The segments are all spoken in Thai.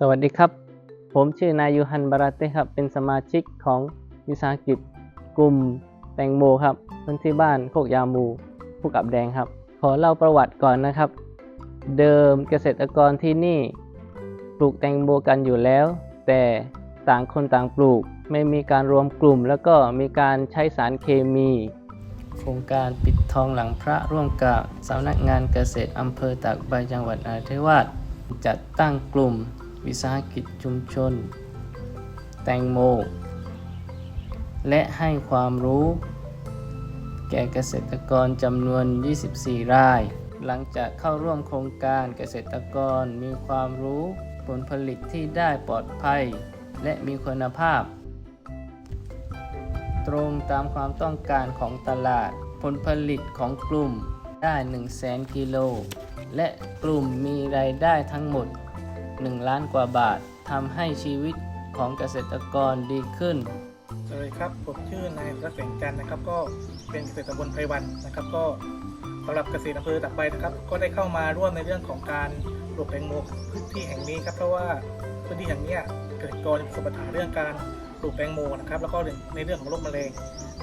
สวัสดีครับ ผมชื่อนายยูฮันบาราเต้ครับ เป็นสมาชิกของวิสาหกิจกลุ่มแตงโมครับพื้นที่บ้านโคกยามูผู้กับแดงครับ ขอเล่าประวัติก่อนนะครับ เดิมเกษตรกรที่นี่ปลูกแตงโมกันอยู่แล้ว แต่ต่างคนต่างปลูกไม่มีการรวมกลุ่ม แล้วก็มีการใช้สารเคมี โครงการปิดทองหลังพระร่วมกับสำนักงานเกษตรอำเภอตากใบจังหวัดนราธิวาสจัดตั้งกลุ่ม วิสาหกิจชุมชน แตงโม และให้ความรู้ แก่เกษตรกรจำนวน 24 ราย หลังจากเข้าร่วมโครงการเกษตรกรมีความรู้ผลผลิตที่ได้ปลอดภัย และมีคุณภาพ ตรงตามความต้องการของตลาด ผลผลิตของกลุ่มได้ 1 0 0 0 0 0 กิโล และกลุ่มมีรายได้ทั้งหมด 1 ล้านกว่าบาททำให้ชีวิตของเกษตรกรดีขึ้นสวัสดีครับผมชื่อนายรัตน์แสงจันทร์นะครับ ก็เป็นเกษตรตำบลไพวันนะครับ ก็สำหรับเกษตรอำเภอตากใบนะครับ ก็ได้เข้ามาร่วมในเรื่องของการปลูกแตงโมพื้นที่แห่งนี้ครับเพราะว่าพื้นที่แห่งนี้เกษตรกรมีประสบปัญหาเรื่องการ ปลูกแตงโมนะครับ แล้วก็ในเรื่องของโรคมะเร็ง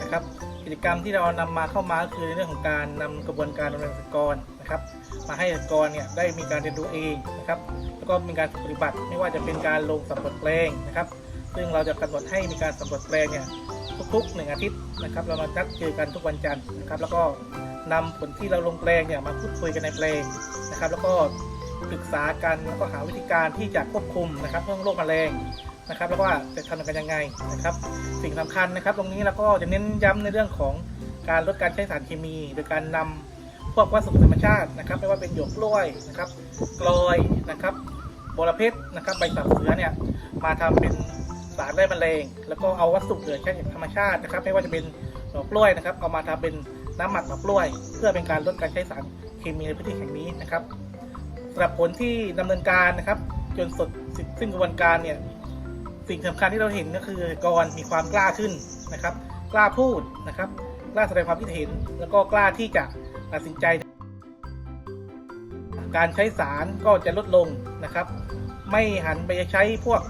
นะครับ กิจกรรมที่เรานำมาเข้ามาก็คือในเรื่องของการนำกระบวนการดำเนินกรนะครับ มาให้กรเนี่ยได้มีการเรียนรู้เองนะครับ แล้วก็มีการปฏิบัติไม่ว่าจะเป็นการลงสำรวจแปลงนะครับ ซึ่งเราจะกำหนดให้มีการสำรวจแปลงเนี่ยทุกๆหนึ่งอาทิตย์นะครับ เรามานัดเจอกันทุกวันจันทร์นะครับ แล้วก็นำผลที่เราลงแปลงเนี่ยมาพูดคุยกันในแปลงนะครับ แล้วก็ปรึกษากันแล้วก็หาวิธีการที่จะควบคุมนะครับเรื่องโรคแมลง นะครับ แล้วก็ว่าจะทำกันยังไงนะครับ สิ่งสำคัญนะครับ ตรงนี้เราก็จะเน้นย้ำในเรื่องของการลดการใช้สารเคมี โดยการนำพวกวัสดุธรรมชาตินะครับ ไม่ว่าเป็นหยกกล้วยนะครับกลอยนะครับบรเพชรนะครับใบสับเสือเนี่ยมาทำเป็นสารไล่แมลงแล้วก็เอาวัสดุเหลือใช้จากธรรมชาตินะครับ ไม่ว่าจะเป็นดอกกล้วยนะครับ เอามาทำเป็นน้ำหมักดอกกล้วย เพื่อเป็นการลดการใช้สารเคมีในพื้นที่แห่งนี้นะครับสำหรับผลที่ดำเนินการนะครับ จนสดสิ้นกระบวนการเนี่ย สิ่งสำคัญที่เราเห็นก็คือกรมีความกล้าขึ้นนะครับ กล้าพูดนะครับ กล้าแสดงความคิดเห็น แล้วก็กล้าที่จะตัดสินใจ การใช้สารก็จะลดลงนะครับ ไม่หันไปใช้พวก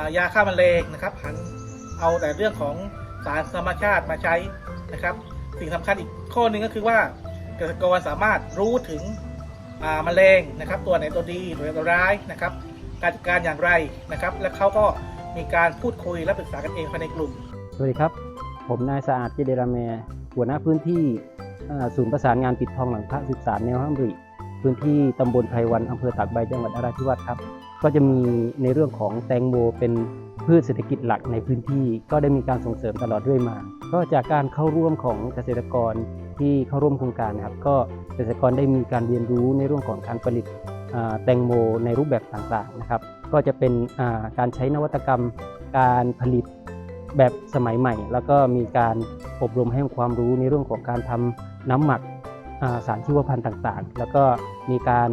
ายาฆ่าแมลงนะครับ หันเอาแต่เรื่องของสารธรรมชาติมาใช้นะครับ สิ่งสำคัญอีกข้อหนึ่งก็คือว่าเกษตรกรสามารถรู้ถึงแมลงนะครับ ตัวไหนตัวดีตัวไหนตัวร้ายนะครับ การจัดการอย่างไรนะครับ และเขาก็มีการพูดคุยและปรึกษากันเองภายในกลุ่ม สวัสดีครับ ผมนายสะอาดเจเดรามหัวหน้าพื้นที่ศูนย์ประสานงานปิดทองหลังพระศึกษาแนวห้ามริพื้นที่ตำบลไพวันอำเภอตากใบจังหวัดนราธิวาสครับ ก็จะมีในเรื่องของแตงโมเป็นพืชเศรษฐกิจหลักในพื้นที่ ก็ได้มีการส่งเสริมตลอดเรื่อยมา ก็จากการเข้าร่วมของเกษตรกรที่เข้าร่วมโครงการนะครับ ก็เกษตรกรได้มีการเรียนรู้ในเรื่องของการผลิต แตงโมในรูปแบบต่างๆนะครับ ก็จะเป็นการใช้นวัตกรรมการผลิตแบบสมัยใหม่ แล้วก็มีการอบรมให้ความรู้ในเรื่องของการทำน้ำหมักสารชีวพันธุ์ต่างๆ แล้วก็มีการ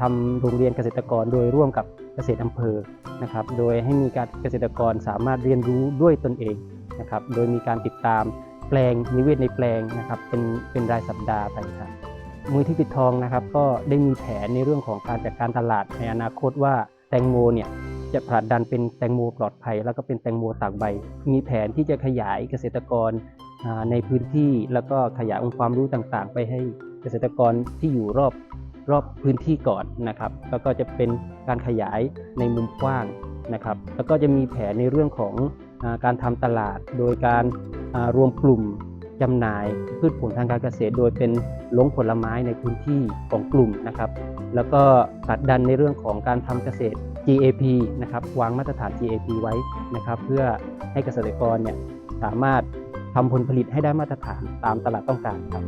ทำโรงเรียนเกษตรกรโดยร่วมกับเกษตรอำเภอนะครับ โดยให้มีการเกษตรกรสามารถเรียนรู้ด้วยตนเองนะครับ โดยมีการติดตามแปลงนิเวศในแปลงนะครับ เป็นเป็นรายสัปดาห์ไปครับ มูลที่ปิดทองนะครับ ก็ได้มีแผนในเรื่องของการจัดการตลาดในอนาคตว่าแตงโมเนี่ยจะผลักดันเป็นแตงโมปลอดภัย แล้วก็เป็นแตงโมตากใบ มีแผนที่จะขยายเกษตรกรในพื้นที่แล้วก็ขยายองค์ความรู้ต่างๆ ไปให้เกษตรกรที่อยู่รอบรอบพื้นที่ก่อนนะครับแล้วก็จะเป็นการขยายในมุมกว้างนะครับ แล้วก็จะมีแผนในเรื่องของการทำตลาด โดยการรวมกลุ่ม จำหน่ายพืชผลทางการเกษตร โดยเป็นลงผลไม้ในพื้นที่ของกลุ่มนะครับ แล้วก็ผลักดันในเรื่องของการทำเกษตร GAP นะครับวางมาตรฐาน GAP ไว้นะครับ เพื่อให้เกษตรกรเนี่ยสามารถทำผลผลิตให้ได้มาตรฐานตามตลาดต้องการครับ